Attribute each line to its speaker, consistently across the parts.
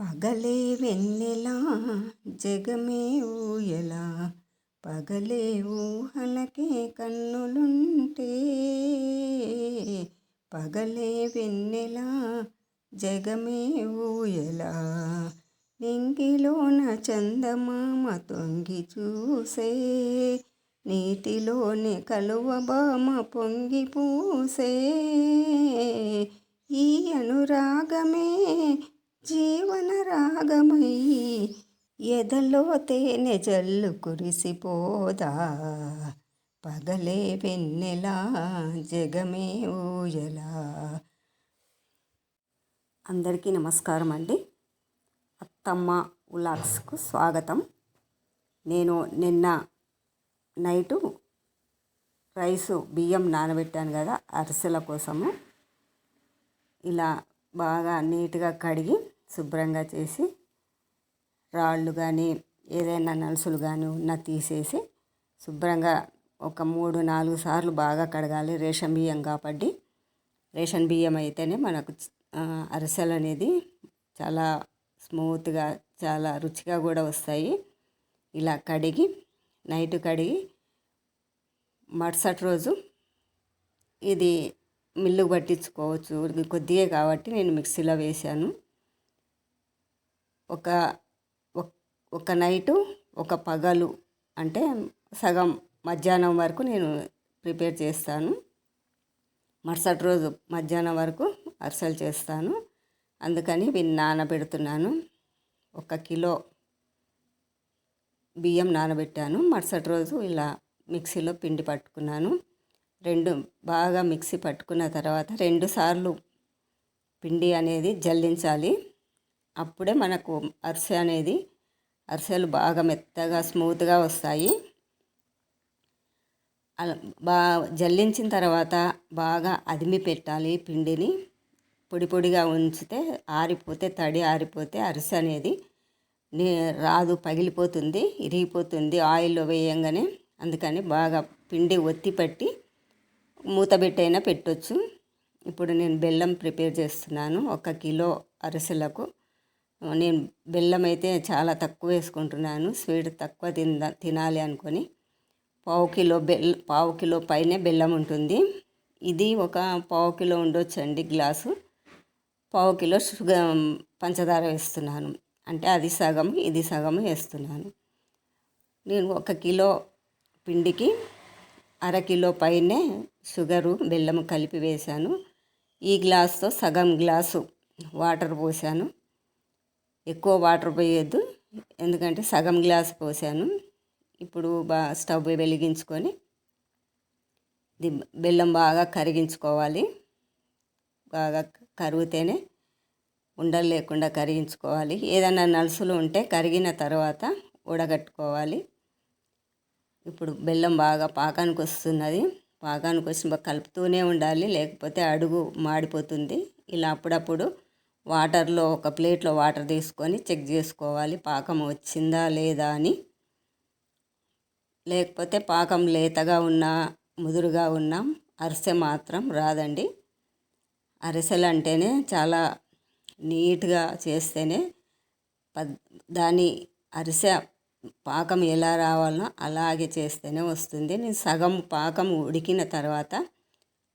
Speaker 1: పగలే వెన్నెలా జగమే ఊయలా. పగలే ఊహలకే కన్నులుంటే పగలే వెన్నెలా జగమే ఊయలా. నింగిలోన చందమామ తొంగి చూసే నీటిలోని కలువబామ పొంగి పూసే. ఈ అనురాగమే జీవన రాగమై ఎదలో తేనె జల్లు కురిసిపోదా. పగలే వెన్నెలా జగమే ఊయలా. అందరికీ నమస్కారం అండి. అత్తమ్మ ఉలాక్స్కు స్వాగతం. నేను నిన్న నైటు రైసు బియ్యం నానబెట్టాను కదా అరిసెల కోసము. ఇలా బాగా నీట్గా కడిగి శుభ్రంగా చేసి రాళ్ళు కానీ ఏదైనా నలుసులు కానీ ఉన్న తీసేసి శుభ్రంగా ఒక మూడు నాలుగు సార్లు బాగా కడగాలి. రేషన్ బియ్యం కాబట్టి. రేషన్ బియ్యం అయితేనే మనకు అరిసెలు అనేది చాలా స్మూత్గా చాలా రుచిగా కూడా వస్తాయి. ఇలా కడిగి నైట్ కడిగి మరుసటి రోజు ఇది మిల్లు పట్టించుకోవచ్చు. కొద్దిగా కాబట్టి నేను మిక్సీలో వేశాను ఒక ఒక నైటు ఒక పగలు అంటే సగం మధ్యాహ్నం వరకు నేను ప్రిపేర్ చేస్తాను. మరుసటి రోజు మధ్యాహ్నం వరకు అరిసెలు చేస్తాను. అందుకని వీన్ని నానబెడుతున్నాను. ఒక కిలో బియ్యం నానబెట్టాను. మరుసటి రోజు ఇలా మిక్సీలో పిండి పట్టుకున్నాను. రెండు బాగా మిక్సీ పట్టుకున్న తర్వాత రెండు సార్లు పిండి అనేది జల్లించాలి. అప్పుడే మనకు అరిసె అనేది అరిసెలు బాగా మెత్తగా స్మూత్గా వస్తాయి. బాగా జల్లించిన తర్వాత బాగా అదిమి పెట్టాలి పిండిని. పొడి పొడిగా ఉంచితే ఆరిపోతే తడి ఆరిపోతే అరిసె అనేది రాదు పగిలిపోతుంది ఇరిగిపోతుంది ఆయిల్లో వేయంగానే. అందుకని బాగా పిండి ఒత్తి పట్టి మూత పెట్టైనా పెట్టొచ్చు. ఇప్పుడు నేను బెల్లం ప్రిపేర్ చేస్తున్నాను ఒక కిలో అరిసెలకు. నేను బెల్లం అయితే చాలా తక్కువ వేసుకుంటున్నాను. స్వీట్ తక్కువ తిన తినాలి అనుకొని పావు కిలో బెల్ పావు కిలో పైనే బెల్లం ఉంటుంది. ఇది ఒక పావు కిలో ఉండొచ్చండి గ్లాసు. పావు కిలో షుగర్ పంచదార వేస్తున్నాను. అంటే అది సగం ఇది సగం వేస్తున్నాను. నేను ఒక కిలో పిండికి అర కిలో పైనే షుగరు బెల్లము కలిపి వేశాను. ఈ గ్లాస్తో సగం గ్లాసు వాటర్ పోసాను ఎక్కువ వాటర్ పోయొద్దు. ఎందుకంటే సగం గ్లాస్ పోసాను. ఇప్పుడు బా స్టవ్ వెలిగించుకొని ఇది బెల్లం బాగా కరిగించుకోవాలి. బాగా కరిగితేనే ఉండలు లేకుండా కరిగించుకోవాలి. ఏదైనా నలుసులు ఉంటే కరిగిన తర్వాత ఉడగట్టుకోవాలి ఇప్పుడు బెల్లం బాగా పాకానికి వస్తున్నది. పాకానికి వచ్చి కలుపుతూనే ఉండాలి. లేకపోతే అడుగు మాడిపోతుంది. ఇలా అప్పుడప్పుడు వాటర్లో ఒక ప్లేట్లో వాటర్ తీసుకొని చెక్ చేసుకోవాలి. పాకం వచ్చిందా లేదా అని. లేకపోతే పాకం లేతగా ఉన్నా ముదురుగా ఉన్నా అరిసె మాత్రం రాదండి. అరిసెలు అంటేనే చాలా నీట్గా చేస్తేనే దాని అరిసె పాకం ఎలా రావాలో అలాగే చేస్తేనే వస్తుంది. నేను సగం పాకం ఉడికిన తర్వాత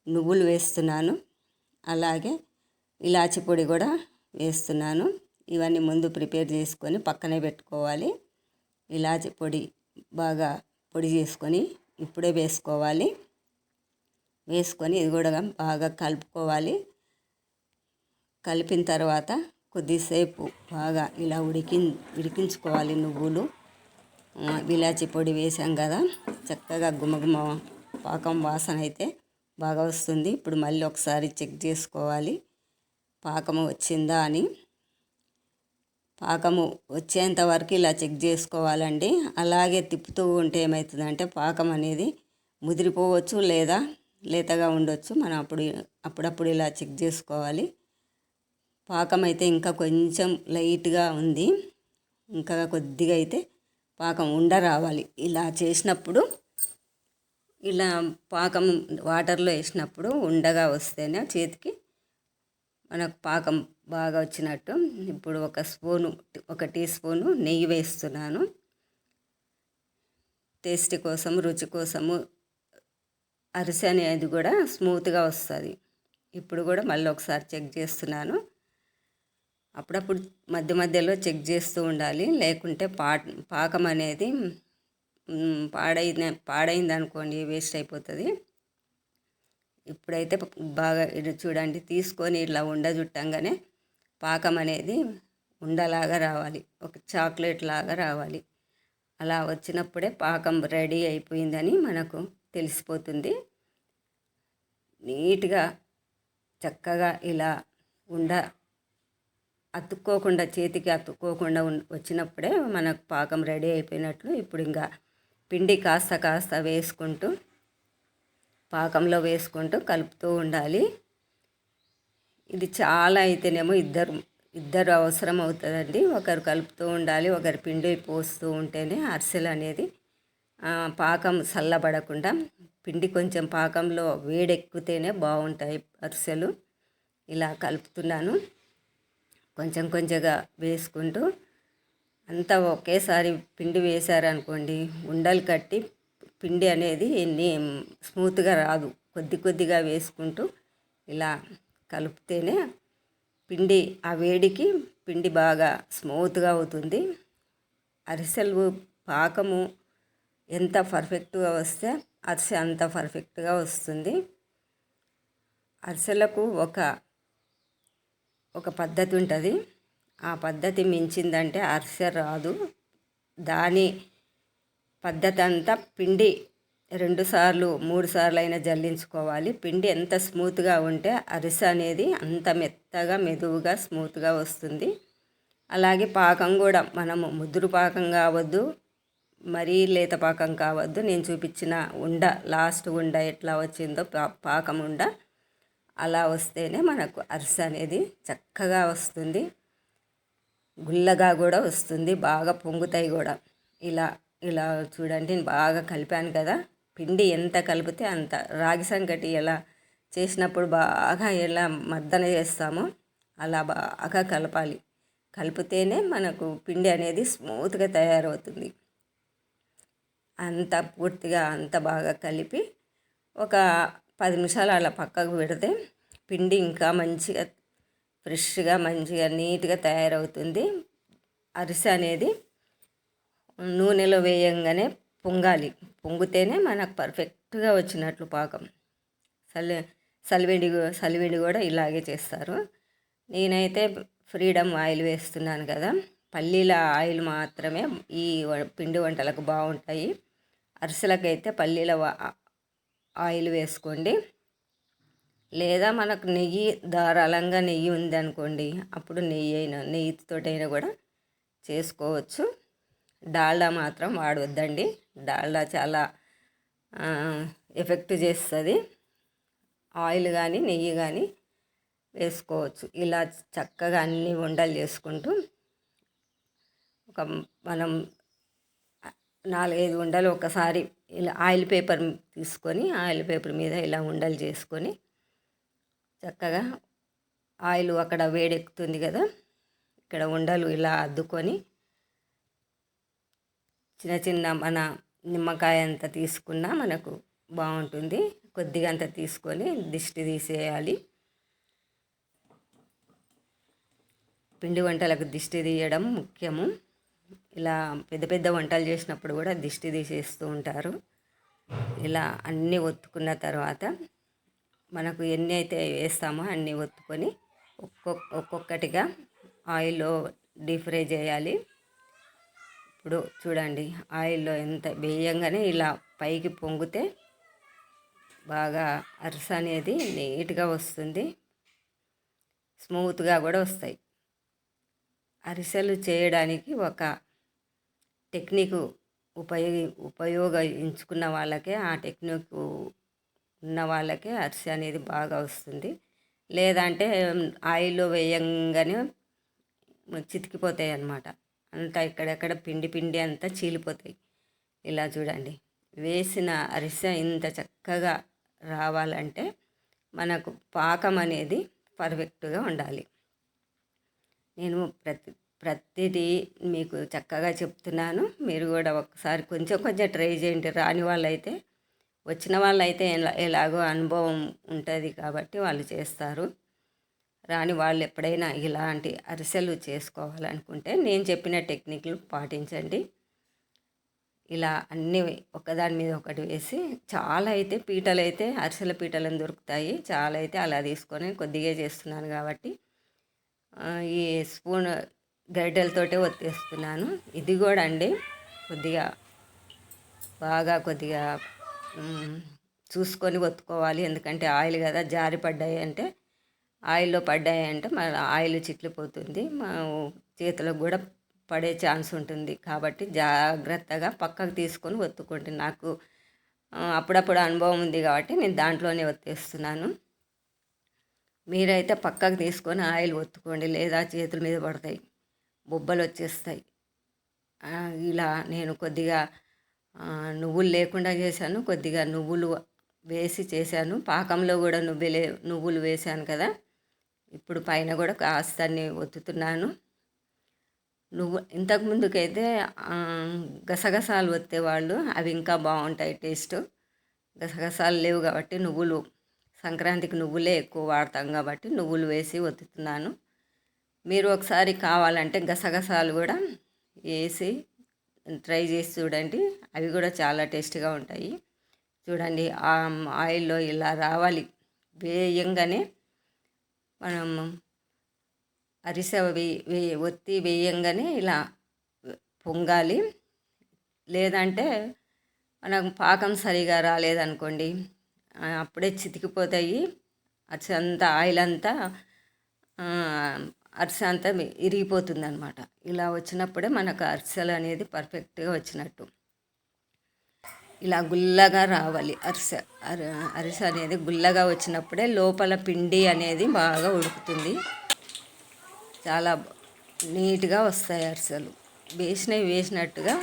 Speaker 1: నువ్వులు వేస్తున్నాను. అలాగే ఇలాచి పొడి కూడా వేస్తున్నాను. ఇవన్నీ ముందు ప్రిపేర్ చేసుకొని పక్కనే పెట్టుకోవాలి. ఇలాచి పొడి బాగా పొడి చేసుకొని ఇప్పుడే వేసుకోవాలి. వేసుకొని ఇది కూడా బాగా కలుపుకోవాలి. కలిపిన తర్వాత కొద్దిసేపు బాగా ఇలా ఉడికి ఉడికించుకోవాలి నువ్వులు. ఇలాచి పొడి వేసాం కదా. చక్కగా గుమగుమ పాకం వాసన అయితే బాగా వస్తుంది. ఇప్పుడు మళ్ళీ ఒకసారి చెక్ చేసుకోవాలి. పాకము వచ్చిందా అని. పాకము వచ్చేంత వరకు ఇలా చెక్ చేసుకోవాలండి. అలాగే తిప్పుతూ ఉంటే ఏమవుతుందంటే పాకం అనేది ముదిరిపోవచ్చు లేదా లేతగా ఉండొచ్చు. మనం అప్పుడు అప్పుడప్పుడు ఇలా చెక్ చేసుకోవాలి. పాకం అయితే ఇంకా కొంచెం లైట్గా ఉంది. ఇంకా కొద్దిగా అయితే పాకం ఉండ రావాలి. ఇలా చేసినప్పుడు ఇలా పాకం వాటర్లో వేసినప్పుడు ఉండగా వస్తేనే చేతికి మనకు పాకం బాగా వచ్చినట్టు ఇప్పుడు ఒక స్పూను ఒక టీ స్పూను నెయ్యి వేస్తున్నాను. టేస్ట్ కోసం రుచి కోసము అరిసె అనేది కూడా స్మూత్గా వస్తుంది. ఇప్పుడు కూడా మళ్ళీ ఒకసారి చెక్ చేస్తున్నాను. అప్పుడప్పుడు మధ్య మధ్యలో చెక్ చేస్తూ ఉండాలి. లేకుంటే పా పాకం అనేది పాడైన పాడైంది అనుకోండి వేస్ట్ అయిపోతుంది. ఇప్పుడైతే బాగా ఇది చూడండి తీసుకొని ఇట్లా ఉండ చుట్టంగానే పాకం అనేది ఉండలాగా రావాలి. ఒక చాక్లెట్ లాగా రావాలి. అలా వచ్చినప్పుడే పాకం రెడీ అయిపోయిందని మనకు తెలిసిపోతుంది. నీట్గా చక్కగా ఇలా ఉండ అతుక్కోకుండా చేతికి అతుక్కోకుండా వచ్చినప్పుడే మనకు పాకం రెడీ అయిపోయినట్లు ఇప్పుడు ఇంకా పిండి కాస్త కాస్త వేసుకుంటూ పాకంలో వేసుకుంటూ కలుపుతూ ఉండాలి. ఇది చాలా అయితేనేమో ఇద్దరు ఇద్దరు అవసరం అవుతుందండి. ఒకరు కలుపుతూ ఉండాలి ఒకరు పిండి పోస్తూ ఉంటేనే అరిసెలు అనేది పాకం చల్లబడకుండా పిండి కొంచెం పాకంలో వేడెక్కితేనే బాగుంటాయి అరిసెలు. ఇలా కలుపుతున్నాను. కొంచెం కొంచెంగా వేసుకుంటూ అంతా ఒకేసారి పిండి వేశారనుకోండి ఉండలు కట్టి పిండి అనేది స్మూత్గా రాదు. కొద్ది కొద్దిగా వేసుకుంటూ ఇలా కలిపితేనే పిండి ఆ వేడికి పిండి బాగా స్మూత్గా అవుతుంది. అరిసెలు పాకము ఎంత పర్ఫెక్ట్గా వస్తే అరిసె అంత పర్ఫెక్ట్గా వస్తుంది. అరిసెలకు ఒక ఒక పద్ధతి ఉంటుంది. ఆ పద్ధతి మించిందంటే అరిసె రాదు. దాని పద్ధతి అంతా పిండి రెండు సార్లు మూడు సార్లు అయినా జల్లించుకోవాలి. పిండి ఎంత స్మూత్గా ఉంటే అరిసె అనేది అంత మెత్తగా మెదువుగా స్మూత్గా వస్తుంది. అలాగే పాకం కూడా మనము ముద్దురు పాకం కావద్దు మరీ లేత పాకం కావద్దు. నేను చూపించిన ఉండ లాస్ట్ ఉండ ఎట్లా వచ్చిందో పాకం ఉండ అలా వస్తేనే మనకు అరిసె అనేది చక్కగా వస్తుంది. గుల్లగా కూడా వస్తుంది బాగా పొంగుతాయి కూడా. ఇలా ఇలా చూడండి బాగా కలిపాను కదా. పిండి ఎంత కలిపితే అంత రాగి సంకటి ఎలా చేసినప్పుడు బాగా ఎలా మర్దన చేస్తామో అలా బాగా కలపాలి. కలిపితేనే మనకు పిండి అనేది స్మూత్గా తయారవుతుంది. అంత పూర్తిగా అంత బాగా కలిపి ఒక పది నిమిషాలు అలా పక్కకు పెడితే పిండి ఇంకా మంచిగా ఫ్రెష్గా మంచిగా నీట్గా తయారవుతుంది. అరిసె అనేది నూనెలో వేయంగానే పొంగాలి. పొంగితేనే మనకు పర్ఫెక్ట్గా వచ్చినట్లు పాకం. సలి సలివిడి సలివిడి కూడా ఇలాగే చేస్తారు. నేనైతే ఫ్రీడమ్ ఆయిల్ వేస్తున్నాను కదా. పల్లీల ఆయిల్ మాత్రమే ఈ పిండి వంటలకు బాగుంటాయి. అరిసెలకైతే పల్లీల ఆయిల్ వేసుకోండి. లేదా మనకు నెయ్యి ధారాళంగా నెయ్యి ఉంది అనుకోండి అప్పుడు నెయ్యి అయినా నెయ్యితోటైనా కూడా చేసుకోవచ్చు. డాల్డా మాత్రం వాడవద్దండి డాల్డా చాలా ఎఫెక్ట్ చేస్తుంది. ఆయిల్ కానీ నెయ్యి కానీ వేసుకోవచ్చు. ఇలా చక్కగా అన్ని వంటలు చేసుకుంటూ ఒక మనం నాలుగైదు ఉండలు ఒకసారి ఇలా ఆయిల్ పేపర్ తీసుకొని ఆయిల్ పేపర్ మీద ఇలా ఉండలు చేసుకొని చక్కగా ఆయిల్ అక్కడ వేడెక్కుతుంది కదా. ఇక్కడ ఉండలు ఇలా అద్దుకొని చిన్న చిన్న మన నిమ్మకాయ అంత తీసుకున్నా మనకు బాగుంటుంది. కొద్దిగా అంత తీసుకొని దిష్టి తీసేయాలి. పిండి వంటలకు దిష్టి తీయడం ముఖ్యము. ఇలా పెద్ద పెద్ద వంటలు చేసినప్పుడు కూడా దిష్టి తీసేస్తూ ఉంటారు. ఇలా అన్నీ ఒత్తుకున్న తర్వాత మనకు ఎన్ని అయితే వేస్తామో అన్నీ ఒత్తుకొని ఒక్కొక్క ఒక్కొక్కటిగా ఆయిల్లో డీప్ ఫ్రై చేయాలి. ఇప్పుడు చూడండి ఆయిల్లో ఎంత వేయంగానే ఇలా పైకి పొంగితే బాగా అరస అనేది నీట్గా వస్తుంది. స్మూత్గా కూడా వస్తాయి. అరిసెలు చేయడానికి ఒక టెక్నిక్ ఉపయోగి ఉపయోగించుకున్న వాళ్ళకే ఆ టెక్నిక్ ఉన్న వాళ్ళకే అరిసె అనేది బాగా వస్తుంది. లేదంటే ఆయిల్లో వేయంగానే చితికిపోతాయి అన్నమాట. అంతా ఇక్కడెక్కడ పిండి పిండి అంతా చీలిపోతాయి. ఇలా చూడండి. వేసిన అరిసె ఇంత చక్కగా రావాలంటే మనకు పాకం అనేది పర్ఫెక్ట్గా ఉండాలి. నేను ప్రతి ప్రతిదీ మీకు చక్కగా చెప్తున్నాను. మీరు కూడా ఒకసారి కొంచెం కొంచెం ట్రై చేయండి. రాని వాళ్ళైతే వచ్చిన వాళ్ళైతే ఎలా ఎలాగో అనుభవం ఉంటుంది కాబట్టి వాళ్ళు చేస్తారు. రాని వాళ్ళు ఎప్పుడైనా ఇలాంటి అరిసెలు చేసుకోవాలనుకుంటే నేను చెప్పిన టెక్నిక్లు పాటించండి. ఇలా అన్నీ ఒకదాని మీద ఒకటి వేసి చాలా అయితే పీటలు అయితే అరిసెల పీటలను దొరుకుతాయి. చాలా అయితే అలా తీసుకొని కొద్దిగా చేస్తున్నాను కాబట్టి ఈ స్పూన్ గరిటెలతోటే ఒత్తేస్తున్నాను. ఇది కూడా అండి కొద్దిగా బాగా కొద్దిగా చూసుకొని ఒత్తుకోవాలి. ఎందుకంటే ఆయిల్ కదా జారి పడ్డాయి అంటే ఆయిల్లో పడ్డాయంటే మన ఆయిల్ చిట్లిపోతుంది. మా చేతులకు కూడా పడే ఛాన్స్ ఉంటుంది. కాబట్టి జాగ్రత్తగా పక్కకు తీసుకొని ఒత్తుకోండి. నాకు అప్పుడప్పుడు అనుభవం ఉంది కాబట్టి నేను దాంట్లోనే ఒత్తేస్తున్నాను. మీరైతే పక్కకు తీసుకొని ఆయిల్ ఒత్తుకోండి. లేదా చేతుల మీద పడతాయి. బొబ్బలు వచ్చేస్తాయి. ఇలా నేను కొద్దిగా నువ్వులు లేకుండా చేశాను. కొద్దిగా నువ్వులు వేసి చేశాను. పాకంలో కూడా నువ్వులే నువ్వులు వేశాను కదా. ఇప్పుడు పైన కూడా కాస్తని ఒత్తుతున్నాను. నువ్వు ఇంతకు ముందుకైతే గసగసాలు ఒత్తేవాళ్ళు. అవి ఇంకా బాగుంటాయి టేస్ట్. గసగసాలు లేవు కాబట్టి నువ్వులు సంక్రాంతికి నువ్వులే ఎక్కువ వాడతాం కాబట్టి నువ్వులు వేసి ఒత్తుతున్నాను. మీరు ఒకసారి కావాలంటే గసగసాలు కూడా వేసి ట్రై చేసి చూడండి. అవి కూడా చాలా టేస్టీగా ఉంటాయి. చూడండి ఆ ఆయిల్లో ఇలా రావాలి. వేయంగానే మనం అరిసె వే వే ఒత్తి వేయంగానే ఇలా పొంగాలి. లేదంటే మనకు పాకం సరిగా రాలేదనుకోండి అప్పుడే చితికిపోతాయి. అరిసె అంతా ఆయిల్ అంతా అరిసె అంతా ఇరిగిపోతుంది అనమాట ఇలా వచ్చినప్పుడే మనకు అరిసెలు అనేది పర్ఫెక్ట్గా వచ్చినట్టు. ఇలా గుల్లగా రావాలి. అరిసె అరిస అరిసె అనేది గుల్లగా వచ్చినప్పుడే లోపల పిండి అనేది బాగా ఉడుకుతుంది. చాలా నీట్గా వస్తాయి అరిసెలు. వేసినవి వేసినట్టుగా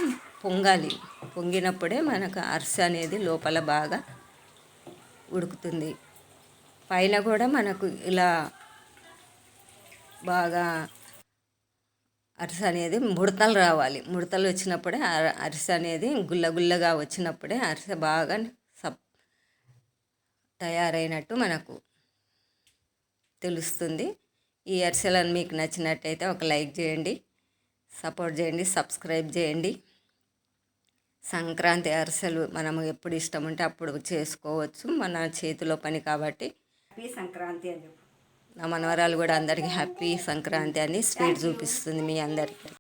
Speaker 1: పొంగాలి. పొంగినప్పుడే మనకు అరిసె అనేది లోపల బాగా ఉడుకుతుంది. పైన కూడా మనకు ఇలా బాగా అరిసె అనేది ముడతలు రావాలి. ముడతలు వచ్చినప్పుడే అర- అరిసె అనేది గుల్ల గుల్లగా వచ్చినప్పుడే అరిసె బాగా సప్ తయారైనట్టు మనకు తెలుస్తుంది. ఈ అరిసెలను మీకు నచ్చినట్టయితే ఒక లైక్ చేయండి సపోర్ట్ చేయండి సబ్స్క్రైబ్ చేయండి. సంక్రాంతి అరిసెలు మనము ఎప్పుడు ఇష్టం ఉంటే అప్పుడు చేసుకోవచ్చు. మన చేతిలో పని కాబట్టి.
Speaker 2: హ్యాపీ సంక్రాంతి అని
Speaker 1: నా మనవరాలు కూడా అందరికీ హ్యాపీ సంక్రాంతి అని స్వీట్ చూపిస్తుంది మీ అందరికీ.